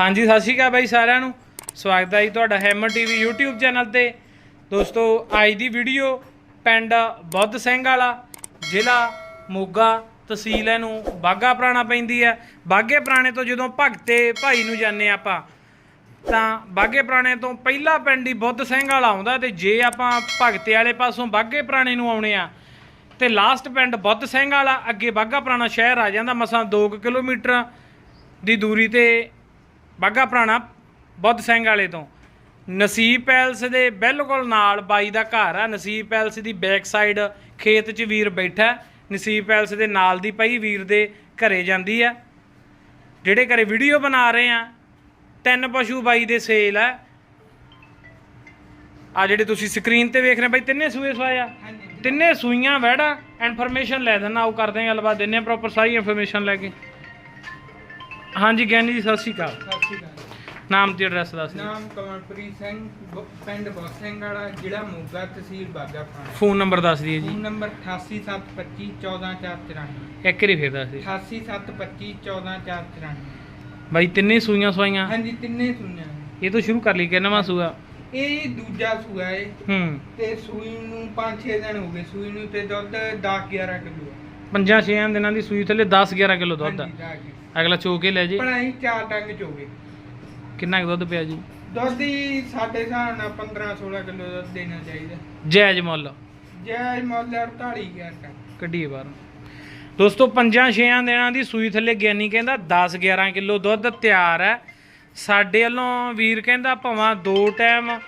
ਹਾਂਜੀ, ਸਤਿ ਸ਼੍ਰੀ ਅਕਾਲ ਬਾਈ ਸਾਰਿਆਂ ਨੂੰ। ਸਵਾਗਤ ਹੈ ਜੀ ਤੁਹਾਡਾ ਹੈਮਰ ਟੀਵੀ YouTube ਚੈਨਲ ਤੇ। ਦੋਸਤੋ, ਅੱਜ ਦੀ ਵੀਡੀਓ ਪਿੰਡ ਬੁੱਧ ਸਿੰਘ ਵਾਲਾ, ਜ਼ਿਲ੍ਹਾ ਮੋਗਾ ਤਹਿਸੀਲ ਇਹਨੂੰ ਬਾਗਾ ਪੁਰਾਣਾ ਪੈਂਦੀ ਹੈ। ਬਾਗੇ ਪੁਰਾਣੇ ਤੋਂ ਜਦੋਂ ਭਗਤੇ ਭਾਈ ਨੂੰ ਜਾਂਦੇ ਹਾਂ ਆਪਾਂ, ਤਾਂ ਬਾਗੇ ਪੁਰਾਣੇ ਤੋਂ ਪਹਿਲਾ ਪਿੰਡ ਹੀ ਬੁੱਧ ਸਿੰਘ ਵਾਲਾ ਆਉਂਦਾ ਤੇ ਜੇ ਆਪਾਂ ਭਗਤੇ ਵਾਲੇ ਪਾਸੋਂ ਬਾਗੇ ਪੁਰਾਣੇ ਨੂੰ ਆਉਣੇ ਆ, ਤੇ ਲਾਸਟ ਪਿੰਡ ਬੁੱਧ ਸਿੰਘ ਵਾਲਾ, ਅੱਗੇ ਬਾਗਾ ਪੁਰਾਣਾ ਸ਼ਹਿਰ ਆ ਜਾਂਦਾ, ਮਸਾਂ 2 ਕਿਲੋਮੀਟਰ ਦੀ ਦੂਰੀ ਤੇ ਬਾਗਾ ਪੁਰਾਣਾ ਬੁੱਧ ਸਿੰਘ ਵਾਲੇ ਤੋਂ। ਨਸੀਬ ਪੈਲਸ ਦੇ ਬਿਲਕੁਲ ਨਾਲ ਬਾਈ ਦਾ ਘਰ ਆ। ਨਸੀਬ ਪੈਲਸ ਦੀ ਬੈਕ ਸਾਈਡ ਖੇਤ 'ਚ ਵੀਰ ਬੈਠਾ। ਨਸੀਬ ਪੈਲਸ ਦੇ ਨਾਲ ਦੀ ਪਈ ਵੀਰ ਦੇ ਘਰੇ ਜਾਂਦੀ ਆ ਜਿਹੜੇ ਘਰੇ ਵੀਡੀਓ ਬਣਾ ਰਹੇ ਆ ਤਿੰਨ ਪਸ਼ੂ ਬਾਈ ਦੇ ਸੇਲ ਆ। ਆ ਜਿਹੜੇ ਤੁਸੀਂ ਸਕਰੀਨ ਤੇ ਵੇਖ ਰਹੇ ਬਾਈ ਤਿੰਨੇ ਸੂਏ ਸਵਾਏ ਆ। ਤਿੰਨੇ ਸੂਈਆਂ ਵੈੜਾ ਇਨਫੋਰਮੇਸ਼ਨ ਲੈ ਦੇਣਾ ਉਹ ਕਰਦੇ ਆ ਗੱਲਬਾਤ। ਦਿੰਨੇ ਪ੍ਰੋਪਰ ਸਾਰੀ ਇਨਫੋਰਮੇਸ਼ਨ ਲੈ ਕੇ। ਹਾਂਜੀ ਗਿਆਨੀ ਜੀ ਸਤਿ ਸ਼੍ਰੀ ਅਕਾਲ। ਸਤਿ ਸ਼੍ਰੀ ਅਕਾਲ ਨਾਮ ਤੇ ਐਡਰੈਸ ਦੱਸ ਦਿਓ। ਨਾਮ ਕਮਲਪ੍ਰੀਤ ਸਿੰਘ ਬ- ਪਿੰਡ ਬੋਸਿੰਗ ਵਾਲਾ ਜ਼ਿਲ੍ਹਾ ਮੋਗਾ ਤਹਿਸੀਲ ਬਾਗਾ ਪੁਰਾਣਾ ਫੋਨ ਨੰਬਰ ਦੱਸ ਦਈਏ ਜੀ। ਫੋਨ ਨੰਬਰ 8872514494 ਇੱਕ ਵਾਰੀ ਫੇਰ ਦੱਸ ਦਿਓ। 8872514494 ਬਾਈ ਤਿੰਨੇ ਸੂਈਆਂ ਸਵਾਈਆਂ? ਹਾਂਜੀ ਤਿੰਨੇ ਸੁਣਿਆ ਇਹ ਤੋਂ ਸ਼ੁਰੂ ਕਰ ਲਈ ਕਿ ਨਵਾਂ ਸੂਆ? ਇਹ ਦੂਜਾ ਸੂਆ ਹੈ ਹੂੰ। ਤੇ ਸੂਈ ਨੂੰ 5-6 ਦਿਨ ਹੋ ਗਏ। ਸੂਈ ਨੂੰ ਤੇ ਦੁੱਧ 10-11 ਕਿਲੋ ਪੰਜਾਂ ਛੇਆਂ ਦਿਨਾਂ ਦੀ ਸੂਈ ਥੱਲੇ 10 11 ਕਿਲੋ ਦੁੱਧ ਆ। ਹਾਂਜੀ ਅਗਲਾ ਚੋ ਕੇ ਲੈ ਜੇ। ਪੜਾਈ ਚਾਰ ਟੰਗ ਚੋਗੇ। ਕਿੰਨਾ ਕੁ ਦੁੱਧ ਪਿਆ ਜੀ? ਦੁੱਧ ਹੀ ਸਾਡੇ ਹਿਸਾਬ ਨਾਲ 15-16 ਕਿਲੋ ਦੁੱਧ ਦੇਣਾ ਚਾਹੀਦਾ। ਜਾਇਜ਼ ਮੁੱਲ। ਜੈ ਮੁੱਲ 48000 ਦਾ ਕੱਢੀਏ ਬਾਹਰ। ਦੋਸਤੋ ਪੰਜਾਂ ਛੇਆਂ ਦਿਨਾਂ ਦੀ ਸੂਈ ਥੱਲੇ ਗਿਆਨੀ ਕਹਿੰਦਾ 10 11 ਕਿਲੋ ਦੁੱਧ ਤਿਆਰ ਹੈ। ਸਾਡੇ ਵੱਲੋਂ ਵੀਰ ਕਹਿੰਦਾ ਭਾਵਾਂ ਦੋ ਟਾਈਮ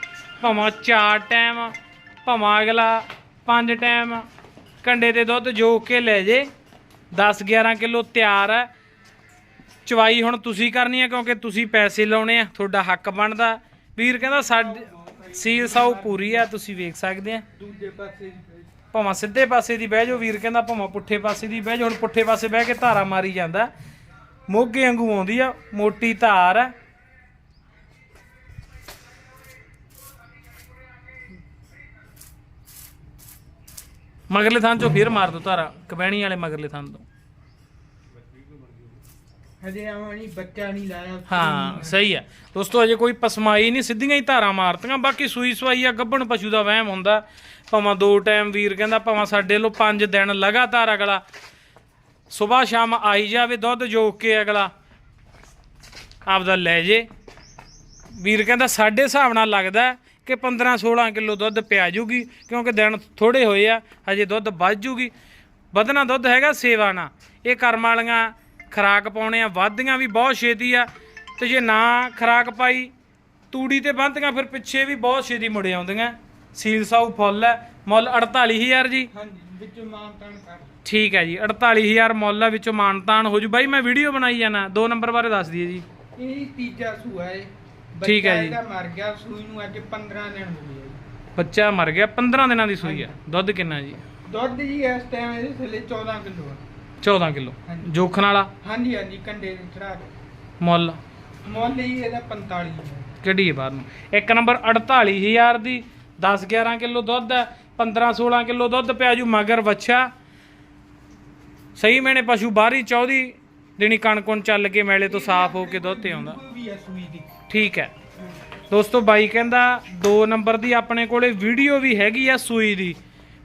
ਭਾਵਾਂ ਚਾਰ ਟਾਈਮ ਭਾਵਾਂ ਅਗਲਾ ਪੰਜ ਟਾਈਮ। ਕੰਡੇ ਦੇ ਦੁੱਧ ਜੋ ਕੇ ਲੈ ਜੇ। 10 11 ਕਿਲੋ ਤਿਆਰ ਹੈ। ਚਵਾਈ ਹੁਣ ਤੁਸੀਂ ਕਰਨੀ ਹੈ ਕਿਉਂਕਿ ਤੁਸੀਂ ਪੈਸੇ ਲਾਉਣੇ ਆ ਤੁਹਾਡਾ ਹੱਕ ਬਣਦਾ। ਵੀਰ ਕਹਿੰਦਾ ਸਾਡੇ ਸੀਲ ਸਾਊ ਪੂਰੀ ਆ ਤੁਸੀਂ ਵੇਖ ਸਕਦੇ ਆ। ਦੂਜੇ ਪਾਸੇ ਭਾਵਾਂ ਸਿੱਧੇ ਪਾਸੇ ਦੀ ਬਹਿ ਜਾਓ ਵੀਰ ਕਹਿੰਦਾ ਭਾਵਾਂ ਪੁੱਠੇ ਪਾਸੇ ਦੀ ਬਹਿ ਜਾਓ ਹੁਣ ਪੁੱਠੇ ਪਾਸੇ ਬਹਿ ਕੇ ਧਾਰਾ ਮਾਰੀ ਜਾਂਦਾ। ਮੋਗੇ ਵਾਂਗੂ ਆਉਂਦੀ ਆ ਮੋਟੀ ਧਾਰ ਆ। ਮਗਰਲੇ ਥਾਂ ਚੋਂ ਫਿਰ ਮਾਰ ਦੋ ਧਾਰਾ ਕਬੈਣੀ ਵਾਲੇ ਮਗਰਲੇ ਥਾਂ ਤੋਂ। ਹਜੇ ਆਵਾਂ ਨਹੀਂ ਬੱਚਾ ਨਹੀਂ ਲਾਇਆ ਹਾਂ ਸਹੀ ਆ। ਦੋਸਤੋ ਅਜੇ ਕੋਈ ਪਸਮਾਈ ਨਹੀਂ ਸਿੱਧੀਆਂ ਹੀ ਧਾਰਾਂ ਮਾਰਤੀਆਂ ਬਾਕੀ ਸੂਈ ਸਵਾਈ ਆ ਗੱਭਣ ਪਸ਼ੂ ਦਾ ਵਹਿਮ ਹੁੰਦਾ। ਭਾਵਾਂ ਦੋ ਟਾਈਮ ਵੀਰ ਕਹਿੰਦਾ ਭਾਵਾਂ ਸਾਡੇ ਲੋ ਪੰਜ ਦਿਨ ਲਗਾਤਾਰ ਅਗਲਾ। ਸਵੇਰ ਸ਼ਾਮ ਆਈ ਜਾਵੇ ਦੁੱਧ ਜੋਕ ਕੇ ਅਗਲਾ ਆਪਦਾ ਲੈ ਜੇ। ਵੀਰ ਕਹਿੰਦਾ ਸਾਡੇ ਹਿਸਾਬ ਨਾਲ ਲੱਗਦਾ ਕਿ 15 16 ਕਿਲੋ ਦੁੱਧ ਪਿਆ ਜੂਗੀ ਕਿਉਂਕਿ ਦਿਨ ਥੋੜੇ ਹੋਏ ਆ ਹਜੇ ਦੁੱਧ ਵੱਧ ਜੂਗੀ। ਵਧਣਾ ਦੁੱਧ ਹੈਗਾ ਸੇਵਾ ਨਾਲ। ਇਹ ਕਰਮ ਵਾਲੀਆਂ ਖਰਾਕ ਪਾਉਣੇ ਆ ਵੱਧਦੀਆਂ ਵੀ ਬਹੁਤ ਛੇਤੀ ਆ ਤੇ ਜੇ ਨਾ ਖਰਾਕ ਪਾਈ ਤੂੜੀ ਤੇ ਬੰਨ੍ਹਦੀਆਂ ਫਿਰ ਪਿੱਛੇ ਵੀ ਬਹੁਤ ਛੇਤੀ ਮੁੜ ਆਉਂਦੀਆਂ। ਸੀਲ ਸਾਊ ਫੁੱਲ ਹੈ ਮੁੱਲ 48000 ਜੀ। ਹਾਂਜੀ ਵਿੱਚੋਂ ਮਾਨਤਾਨ ਕਰ ਠੀਕ ਹੈ ਜੀ 48000 ਮੁੱਲ ਆ ਵਿੱਚੋਂ ਮਾਨਤਾਨ ਹੋ ਜੂ। ਬਾਈ ਮੈਂ ਵੀਡੀਓ ਬਣਾਈ ਜਾਣਾ ਦੋ ਨੰਬਰ ਬਾਰੇ ਦੱਸ ਦਈਏ ਜੀ। ਇਹ ਤੀਜਾ ਸੂਆ ਹੈ ਠੀਕ ਹੈ ਬੱਚਾ ਜੀ। ਇਹਦਾ ਮਰ ਗਿਆ ਸੂਈ ਨੂੰ ਅੱਜ 15 ਦਿਨ ਹੋ ਗਏ ਜੀ। ਬੱਚਾ ਮਰ ਗਿਆ 15 ਦਿਨਾਂ ਦੀ ਸੂਈ ਆ। ਦੁੱਧ ਕਿੰਨਾ ਜੀ? ਦੁੱਧ ਜੀ ਇਸ ਟਾਈਮ ਇਹਦੇ ਥੱਲੇ 14 ਕਿਲੋ ਆ। 14 ਕਿਲੋ ਹਾਂਜੀ। ਜੋਖਣ ਵਾਲਾ? ਹਾਂਜੀ ਹਾਂਜੀ ਕੰਡੇ ਦੇ ਚੜਾ ਕੇ। ਮੁੱਲ? ਮੁੱਲ ਹੀ ਇਹਦਾ 45 ਹੈ। ਕਿਹੜੀ ਹੈ ਬਾਹਰ ਨੂੰ? ਇੱਕ ਨੰਬਰ 48000 ਦੀ 10 11 ਕਿਲੋ ਦੁੱਧ ਹੈ 15 16 ਕਿਲੋ ਦੁੱਧ ਪਿਆ ਜੂ ਮਗਰ ਵੱਛਾ। ਸਹੀ ਮੈਨੇ ਪਸ਼ੂ ਬਾਹਰੀ ਚੌਧੀ ਦਿਨੀ ਕਣਕੁਣ ਚੱਲ ਕੇ ਮੈਲੇ ਤੋਂ ਸਾਫ਼ ਹੋ ਕੇ ਦੁੱਧ ਤੇ ਆਉਂਦਾ। ਕੋਈ ਵੀ ਹੈ ਸੂਈ ਦੀ। ਠੀਕ ਹੈ। ਦੋਸਤੋ ਬਾਈ ਕਹਿੰਦਾ 2 ਨੰਬਰ ਦੀ ਆਪਣੇ ਕੋਲੇ ਵੀਡੀਓ ਵੀ ਹੈਗੀ ਆ ਸੂਈ ਦੀ।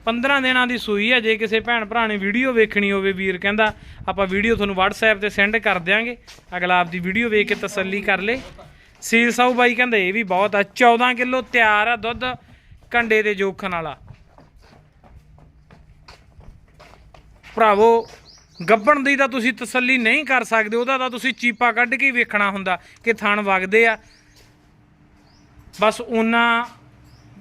15 ਦਿਨਾਂ ਦੀ ਸੂਈ ਹੈ ਜੇ ਕਿਸੇ ਭੈਣ ਭਰਾ ਨੇ ਵੀਡੀਓ ਵੇਖਣੀ ਹੋਵੇ ਵੀਰ ਕਹਿੰਦਾ, ਆਪਾਂ ਵੀਡੀਓ ਤੁਹਾਨੂੰ WhatsApp ਤੇ ਸੈਂਡ ਕਰ ਦਿਆਂਗੇ। ਅਗਲਾ ਆਪ ਦੀ ਵੀਡੀਓ ਵੇਖ ਕੇ ਤਸੱਲੀ ਕਰ ਲੇ। ਸੀਲ ਸਾਊ ਬਾਈ ਕਹਿੰਦੇ, ਇਹ ਵੀ ਬਹੁਤ ਆ 14 ਕਿਲੋ ਤਿਆਰ ਆ ਦੁੱਧ ਕੰਡੇ ਦੇ ਜੋਖਣ ਵਾਲਾ। ਭਰਾਵੋ, ਗੱਬਣ ਦੀ ਤਾਂ ਤੁਸੀਂ ਤਸੱਲੀ ਨਹੀਂ ਕਰ ਸਕਦੇ, ਉਹਦਾ ਤਾਂ ਤੁਸੀਂ ਚੀਪਾ ਕੱਢ ਕੇ ਹੀ ਵੇਖਣਾ ਹੁੰਦਾ ਕਿ ਥਣ ਵਗਦੇ ਆ। ਬਸ ਉਹਨਾਂ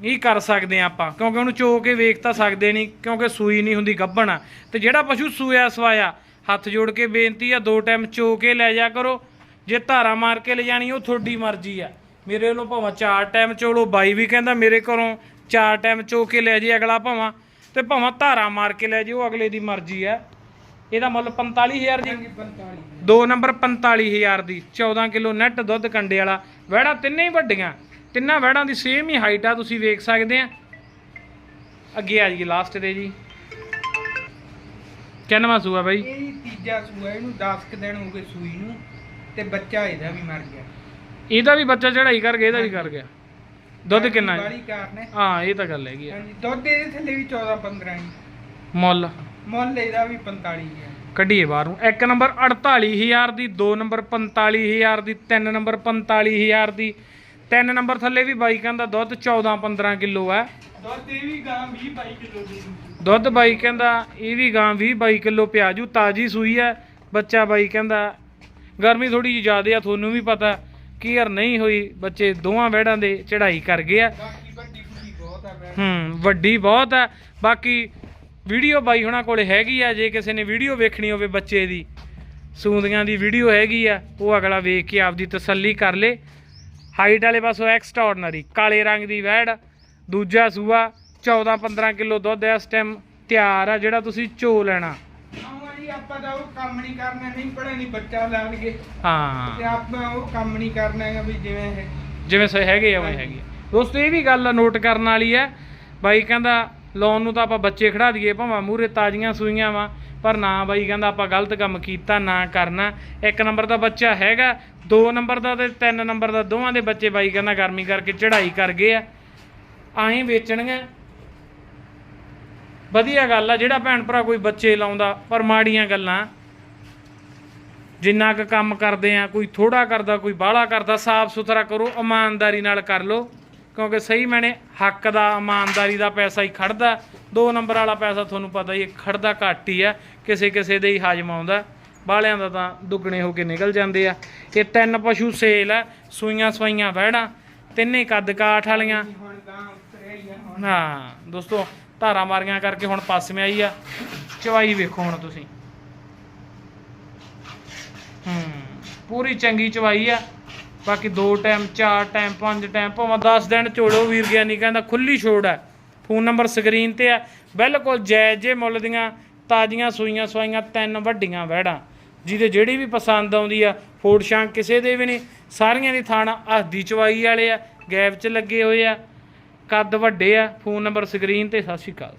ਹੀ ਕਰ ਸਕਦੇ ਆ ਆਪਾਂ। ਕਿਉਂਕਿ ਉਹਨੂੰ ਚੋ ਕੇ ਵੇਖ ਤਾਂ ਸਕਦੇ ਨਹੀਂ ਕਿਉਂਕਿ ਸੂਈ ਨਹੀਂ ਹੁੰਦੀ ਗੱਬਣ। ਆ ਤੇ ਜਿਹੜਾ ਪਸ਼ੂ ਸੂਇਆ ਸਵਾਇਆ ਹੱਥ ਜੋੜ ਕੇ ਬੇਨਤੀ ਆ ਦੋ ਟਾਈਮ ਚੋ ਕੇ ਲੈ ਜਾ ਕਰੋ। ਜੇ ਧਾਰਾ ਮਾਰ ਕੇ ਲੈ ਜਾਣੀ ਉਹ ਤੁਹਾਡੀ ਮਰਜ਼ੀ ਆ। ਮੇਰੇ ਵੱਲੋਂ ਭਾਵੇਂ ਚਾਰ ਟਾਈਮ ਚੋਲੋ ਬਾਈ ਵੀ ਕਹਿੰਦਾ ਮੇਰੇ ਘਰੋਂ ਚਾਰ ਟਾਈਮ ਚੋ ਕੇ ਲੈ ਜੇ ਅਗਲਾ ਭਾਵਾਂ। ਤੇ ਭਾਵਾਂ ਧਾਰਾ ਮਾਰ ਕੇ ਲੈ ਜੇ ਉਹ ਅਗਲੇ ਦੀ ਮਰਜ਼ੀ ਆ। ਇਹਦਾ ਮੁੱਲ 45000 ਜੀ। ਹਾਂਜੀ 45 ਦੋ ਨੰਬਰ 45000 ਦੀ 14 ਕਿਲੋ ਨੈਟ ਦੁੱਧ ਕੰਡੇ ਵਾਲਾ। ਵਹਿੜਾ ਤਿੰਨੇ ਹੀ ਵੱਡੀਆਂ। ਤਿੰਨਾਂ ਵਹਿੜਾਂ ਦੀ ਸੇਮ ਹੀ ਹਾਈਟ ਆ ਤੁਸੀਂ ਵੇਖ ਸਕਦੇ ਆ। ਅੱਗੇ ਆ ਜੀ ਲਾਸਟ ਤੇ ਜੀ। ਕਿੰਨਵਾਂ ਸੂਆ ਬਾਈ? ਇਹ ਤੀਜਾ ਸੂਆ ਇਹਨੂੰ 10 ਕੁ ਦਿਨ ਹੋ ਗਏ ਸੂਈ ਨੂੰ ਤੇ ਬੱਚਾ ਇਹਦਾ ਵੀ ਮਰ ਗਿਆ। ਇਹਦਾ ਵੀ ਬੱਚਾ ਚੜਾਈ ਕਰ ਗਿਆ ਇਹਦਾ ਵੀ ਕਰ ਗਿਆ। ਦੁੱਧ ਕਿੰਨਾ ਹੈ ਬਾਰੀ ਕਾਰਨ ਹੈ। ਹਾਂ ਇਹ ਤਾਂ ਗੱਲ ਹੈਗੀ ਹਾਂਜੀ ਦੁੱਧ ਇਹਦੇ ਥੱਲੇ ਵੀ 14 15 ਹੀ ਮੁੱਲ। ਮੁੱਲ ਇਹਦਾ ਵੀ 45 ਹੈ। ਕੱਢੀਏ ਬਾਹਰ। ਇੱਕ ਨੰਬਰ 48000 ਦੀ ਦੋ ਨੰਬਰ 45000 ਦੀ ਤਿੰਨ ਨੰਬਰ 45000 ਦੀ ਤਿੰਨ ਨੰਬਰ ਥੱਲੇ ਵੀ ਬਾਈ ਕਹਿੰਦਾ ਦੁੱਧ 14 15 ਕਿਲੋ ਹੈ। ਦੁੱਧ ਇਹ ਵੀ ਗਾਂ 20 22 ਕਿਲੋ ਦੀ। ਦੁੱਧ ਬਾਈ ਕਹਿੰਦਾ ਇਹ ਵੀ ਗਾਂ 20 22 ਕਿਲੋ ਪਿਆਜੂ ਤਾਜੀ ਸੂਈ ਹੈ। ਬੱਚਾ ਬਾਈ ਕਹਿੰਦਾ ਗਰਮੀ ਥੋੜੀ ਜਿਹੀ ਜ਼ਿਆਦੇ ਆ ਤੁਹਾਨੂੰ ਵੀ ਪਤਾ ਕੀ ਯਾਰ ਨਹੀਂ ਹੋਈ ਬੱਚੇ ਦੋਵਾਂ ਵਹਿੜਾਂ ਦੇ ਚੜਾਈ ਕਰ ਗਏ ਆ। ਵੱਡੀ ਬਹੁਤ ਆ। ਹੂੰ ਵੱਡੀ ਬਹੁਤ ਹੈ ਬਾਕੀ ਵੀਡੀਓ ਬਾਈ ਹੁਣਾਂ ਕੋਲੇ ਹੈਗੀ ਆ ਜੇ ਕਿਸੇ ਨੇ ਵੀਡੀਓ ਵੇਖਣੀ ਹੋਵੇ ਬੱਚੇ ਦੀ ਸੂੰਦੀਆਂ ਦੀ ਵੀਡੀਓ ਹੈਗੀ ਆ ਉਹ ਅਗਲਾ ਵੇਖ ਕੇ ਆਪਦੀ ਤਸੱਲੀ ਕਰ ਲੇ। ਹਾਈਟ ਵਾਲੇ ਪਾਸੋਂ ਐਕਸਟਰਾordinary ਕਾਲੇ ਰੰਗ ਦੀ ਵੈੜ ਦੂਜਾ ਸੂਆ 14 15 ਕਿਲੋ ਦੁੱਧ ਇਸ ਟਾਈਮ ਤਿਆਰ ਆ ਜਿਹੜਾ ਤੁਸੀਂ ਚੋ ਲੈਣਾ। ਆਹ ਜੀ ਆਪਾਂ ਤਾਂ ਉਹ ਕੰਮ ਨਹੀਂ ਕਰਨਾ ਨਹੀਂ ਪੜ੍ਹੇ ਨਹੀਂ ਬੱਚਾ ਲਾਣਗੇ। ਤੇ ਹਾਂ ਆਪਾਂ ਉਹ ਕੰਮ ਨਹੀਂ ਕਰਨਾ ਹੈਗਾ ਵੀ ਜਿਵੇਂ ਇਹ ਜਿਵੇਂ ਸਹੀ ਹੈਗੇ ਆ ਉਵੇਂ ਹੈਗੇ। ਦੋਸਤੋ ਇਹ ਵੀ ਗੱਲ ਨੋਟ ਕਰਨ ਵਾਲੀ ਹੈ ਬਾਈ ਕਹਿੰਦਾ ਲੋਨ ਨੂੰ ਤਾਂ ਆਪਾਂ ਬੱਚੇ ਖੜਾ ਦਈਏ ਭਾਵੇਂ ਮੂਰੇ ਤਾਜ਼ੀਆਂ ਸੂਈਆਂ ਵਾ ਪਰ ਨਾ ਬਾਈ, ਕਹਿੰਦਾ ਆਪਾਂ ਗਲਤ ਕੰਮ ਕੀਤਾ, ਨਾ ਕਰਨਾ। ਇੱਕ ਨੰਬਰ ਦਾ ਬੱਚਾ ਹੈਗਾ, ਦੋ ਨੰਬਰ ਦਾ ਤੇ ਤਿੰਨ ਨੰਬਰ ਦਾ ਦੋਵਾਂ ਦੇ ਬੱਚੇ ਬਾਈ ਕਹਿੰਦਾ ਗਰਮੀ ਕਰਕੇ ਚੜ੍ਹਾਈ ਕਰ ਗਏ ਆ। ਆਹੀਂ ਵੇਚਣਗੇ। ਵਧੀਆ ਗੱਲ ਆ, ਜਿਹੜਾ ਭੈਣ ਭਰਾ ਕੋਈ ਬੱਚੇ ਲਾਉਂਦਾ, ਪਰ ਮਾੜੀਆਂ ਗੱਲਾਂ। ਜਿੰਨਾ ਕੁ ਕੰਮ ਕਰਦੇ ਆ, ਕੋਈ ਥੋੜਾ ਕਰਦਾ, ਕੋਈ ਬਾਹਲਾ ਕਰਦਾ ਸਾਫ਼ ਸੁਥਰਾ ਕਰੋ, ਇਮਾਨਦਾਰੀ ਨਾਲ ਕਰ ਲਓ। ਕਿਉਂਕਿ ਸਹੀ ਮੈਨੇ ਹੱਕ ਦਾ ਇਮਾਨਦਾਰੀ ਦਾ ਪੈਸਾ ਹੀ ਖੜਦਾ। ਦੋ ਨੰਬਰ ਵਾਲਾ ਪੈਸਾ ਤੁਹਾਨੂੰ ਪਤਾ ਹੀ ਹੈ, ਖੜਦਾ ਘੱਟ ਹੀ ਆ ਕਿਸੇ ਕਿਸੇ ਦੇ ਹੀ ਹਾਜ਼ਮ ਆਉਂਦਾ। ਬਾਲਿਆਂ ਦਾ ਤਾਂ ਦੁੱਗਣੇ ਹੋ ਕੇ ਨਿਕਲ ਜਾਂਦੇ ਆ। ਇਹ ਤਿੰਨ ਪਸ਼ੂ ਸੇਲ ਆ ਸੂਈਆਂ ਸਵਾਈਆਂ ਵਹਿੜਾਂ ਤਿੰਨੇ ਕੱਦ ਕਾਠ ਵਾਲੀਆਂ। ਹਾਂ ਦੋਸਤੋ ਧਾਰਾਂ ਮਾਰੀਆਂ ਕਰਕੇ ਹੁਣ ਪਾਸੇ ਆਈ ਆ। ਚਵਾਈ ਵੇਖੋ ਹੁਣ ਤੁਸੀਂ। ਹੂੰ ਪੂਰੀ ਚੰਗੀ ਚਵਾਈ ਆ। ਬਾਕੀ ਦੋ ਟਾਈਮ, ਚਾਰ ਟਾਈਮ, ਪੰਜ ਟਾਈਮ, ਭਾਵੇਂ 10 ਦਿਨ ਝੋੜੋ ਵੀਰ ਗਿਆਨੀ ਕਹਿੰਦਾ ਖੁੱਲੀ ਛੋੜ ਹੈ। ਫੋਨ ਨੰਬਰ ਸਕਰੀਨ ਤੇ ਆ ਬਿਲਕੁਲ ਜਾਇਜ਼ ਜੇ ਮੁੱਲ ਦੀਆਂ ਤਾਜ਼ੀਆਂ ਸੂਈਆਂ ਸਵਾਈਆਂ ਤਿੰਨ ਵੱਡੀਆਂ ਵਹਿੜਾਂ, ਜਿਹਦੇ ਜਿਹੜੀ ਵੀ ਪਸੰਦ ਆਉਂਦੀ ਆ, ਫੋੜ ਸ਼ਾਂਕ ਕਿਸੇ ਦੇ ਵੀ ਨਹੀਂ। ਸਾਰੀਆਂ ਦੀ ਥਾਣਾ ਹੱਦੀ ਚਵਾਈ ਵਾਲੇ ਆ, ਗੈਪ 'ਚ ਲੱਗੇ ਹੋਏ ਆ, ਕੱਦ ਵੱਡੇ ਆ। ਫੋਨ ਨੰਬਰ ਸਕਰੀਨ ਤੇ, ਸਤਿ ਸ਼੍ਰੀ ਅਕਾਲ।